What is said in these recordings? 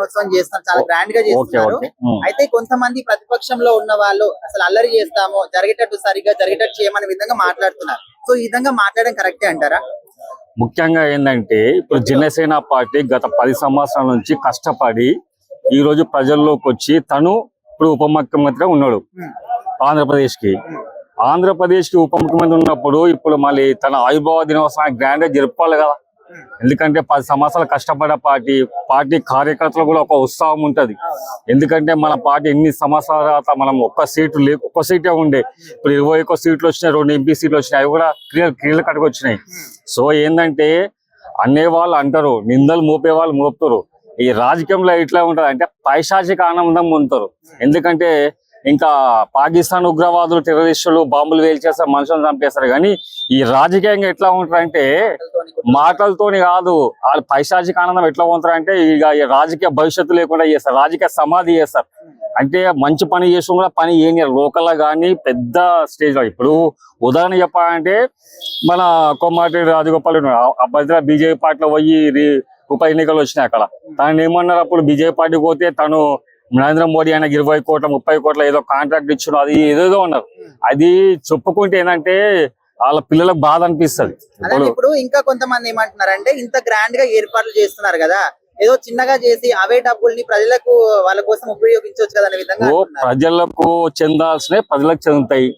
దినోత్సవం చేస్తున్నారు చాలా గ్రాండ్గా చేస్తున్నారు. అయితే కొంతమంది ప్రతిపక్షంలో ఉన్న వాళ్ళు అసలు అల్లరి చేస్తాము జరిగేటట్టు సరిగ్గా జరిగేటట్టు చేయమనే విధంగా మాట్లాడుతున్నారు సో ఈ విధంగా మాట్లాడడం కరెక్టే అంటారా ముఖ్యంగా ఏంటంటే ఇప్పుడు జనసేన పార్టీ గత పది సంవత్సరాల నుంచి కష్టపడి ఈ రోజు ప్రజల్లోకి వచ్చి తను ఇప్పుడు ఉప ముఖ్యమంత్రిగా ఉన్నాడు. ఆంధ్రప్రదేశ్కి. ఆంధ్రప్రదేశ్కి ఉప ముఖ్యమంత్రి ఉన్నప్పుడు ఇప్పుడు మళ్ళీ తన ఆవిర్భావ దినోత్సవాన్ని గ్రాండ్గా జరుపుకోవాలి కదా. ఎందుకంటే పది సంవత్సరాలు కష్టపడ్డ పార్టీ పార్టీ కార్యకర్తలు కూడా ఒక ఉత్సాహం ఉంటది. ఎందుకంటే మన పార్టీ ఎన్ని సంవత్సరాల తర్వాత మనం ఒక్క సీటు లే ఒక్క సీటే ఉండే. ఇప్పుడు ఇరవై ఒక్క సీట్లు వచ్చినాయి రెండు ఎంపీ సీట్లు వచ్చినాయి అవి కూడా క్రీడలు క్రీడలు కట్టుకు వచ్చినాయి సో ఏంటంటే అనేవాళ్ళు అంటారు నిందలు మోపే వాళ్ళు మోపుతారు. ఈ రాజకీయంలో ఎట్లా ఉంటది అంటే పైశాచిక ఆనందం పొందుతారు. ఎందుకంటే ఇంకా పాకిస్తాన్ ఉగ్రవాదులు టెర్రరిస్టులు బాంబులు వేల్చేస్తారు మనుషులను చంపేస్తారు. కానీ ఈ రాజకీయంగా ఎట్లా ఉంటారంటే మాటలతోని కాదు వాళ్ళు పైశాచిక ఆనందం ఎట్లా ఉంటారంటే ఇక రాజకీయ భవిష్యత్తు లేకుండా చేస్తారు రాజకీయ సమాధి చేస్తారు. అంటే మంచి పని చేసిన కూడా పని ఏం లోకల్ కానీ పెద్ద స్టేజ్లో. ఇప్పుడు ఉదాహరణ చెప్పాలంటే మన కొమ్మాటి రాజగోపాల్ అభ్యర్థి బీజేపీ పార్టీలో పోయి ఉప ఎన్నికలు వచ్చినాయి అక్కడ. తను ఏమన్నారు అప్పుడు? బీజేపీ పార్టీ పోతే తను నరేంద్ర మోడీ ఆయనకి ఇరవై కోట్ల ముప్పై కోట్ల ఏదో కాంట్రాక్ట్ ఇచ్చిన అది ఏదేదో ఉన్నారు అది చెప్పుకుంటే ఏంటంటే వాళ్ళ పిల్లలకు బాధ అనిపిస్తుంది. ఇప్పుడు ఇంకా కొంతమంది ఏమంటున్నారంటే ఇంత గ్రాండ్గా ఏర్పాట్లు చేస్తున్నారు కదా ఏదో చిన్నగా చేసి అవే డబ్బుల్ని ప్రజలకు వాళ్ళ కోసం ఉపయోగించవచ్చు కదా విధంగా. ప్రజలకు చెందాల్సినవి ప్రజలకు చెందుతాయి.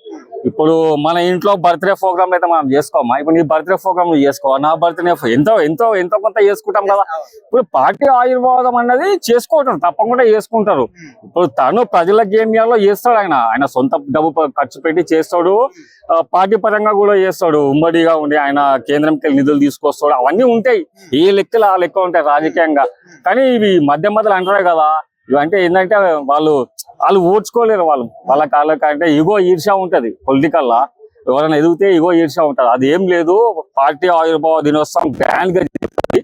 ఇప్పుడు మన ఇంట్లో బర్త్డే ప్రోగ్రామ్ అయితే మనం చేసుకోమా? ఇప్పుడు నీ బర్త్డే ప్రోగ్రామ్ చేసుకో చేసుకోవా? నా బర్త్డే ఎంతో ఎంతో ఎంతో కొంత చేసుకుంటాం కదా. ఇప్పుడు పార్టీ ఆయుర్వాదం అన్నది చేసుకోవటం తప్పకుండా చేసుకుంటారు. ఇప్పుడు తను ప్రజలకు ఏం చేయాలో చేస్తాడు ఆయన. ఆయన సొంత డబ్బు ఖర్చు పెట్టి చేస్తాడు. ఆ, పార్టీ పరంగా కూడా చేస్తాడు. ఉమ్మడిగా ఉండి ఆయన కేంద్రంకి నిధులు తీసుకొస్తాడు. అవన్నీ ఉంటాయి. ఏ లెక్కలు ఆ లెక్క ఉంటాయి రాజకీయంగా. కానీ ఇవి మధ్య మధ్యలో అంటారు కదా ఇవంటే ఏంటంటే వాళ్ళు వాళ్ళు ఓడ్చుకోలేరు వాళ్ళు. వాళ్ళ కాళ్ళకి అంటే ఇగో ఈర్ష్య ఉంటది పొలిటికల్ లా ఎవరైనా ఎదిగితే ఇగో ఈర్ష్య ఉంటది. అది ఏం లేదు పార్టీ ఆవిర్భావ దినోత్సవం గ్రాండ్గా జరుగుతుంది.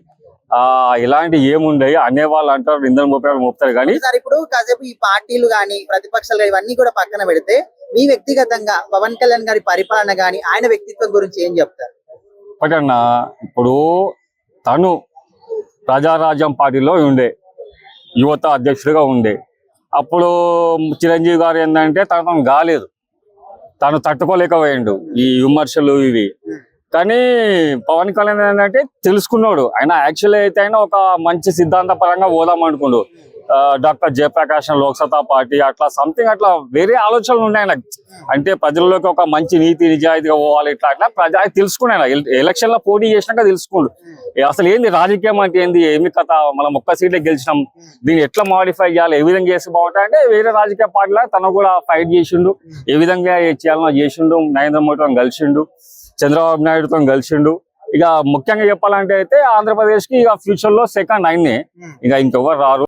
ఆ ఇలాంటి ఏముండయి అనే వాళ్ళు అంటారు మోపే వాళ్ళు మోపుతారు. కానీ సార్ ఇప్పుడు కాసేపు ఈ పార్టీలు గాని ప్రతిపక్షాలు ఇవన్నీ కూడా పక్కన పెడితే మీ వ్యక్తిగతంగా పవన్ కళ్యాణ్ గారి పరిపాలన గాని ఆయన వ్యక్తిత్వం గురించి ఏం చెప్తారు? ఒకటన్నా ఇప్పుడు తను ప్రజారాజ్యం పార్టీలో ఉండే. యువత అధ్యక్షుడిగా ఉండే. అప్పుడు చిరంజీవి గారు ఏంటంటే తను తను కాలేదు తను తట్టుకోలేకపోయాడు ఈ విమర్శలు ఇవి. కానీ పవన్ కళ్యాణ్ ఏంటంటే తెలుసుకున్నాడు. ఆయన యాక్చువల్లీ అయితే ఆయన ఒక మంచి సిద్ధాంత పరంగా పోదాం అనుకున్నాడు డాక్టర్ జయప్రకాష్ లోక్సత్తా పార్టీ అట్లా సంథింగ్ అట్లా వేరే ఆలోచనలు ఉన్నాయి నాకు. అంటే ప్రజల్లోకి ఒక మంచి నీతి నిజాయితీగా పోవాలి ఇట్లా అట్లా ప్రజా తెలుసుకున్నాను ఎలక్షన్లో పోటీ చేసినాక తెలుసుకుండు. అసలు ఏంది రాజకీయం అంటే ఏంది? ఏమి కథ? మనం ఒక్క సీట్లే గెలిచినాం. దీన్ని ఎట్లా మాడిఫై చేయాలి? ఏ విధంగా చేసి బాగుంటాయి అంటే వేరే రాజకీయ పార్టీలో తను కూడా ఫైట్ చేసిండు. ఏ విధంగా చేయాలనో చేసిండు. నరేంద్ర మోడీతో కలిసిండు. చంద్రబాబు నాయుడుతో కలిసిండు. ఇక ముఖ్యంగా చెప్పాలంటే అయితే ఆంధ్రప్రదేశ్కి ఇక ఫ్యూచర్లో సెకండ్ ఆయన్నే ఇక ఇంకెవరు రారు.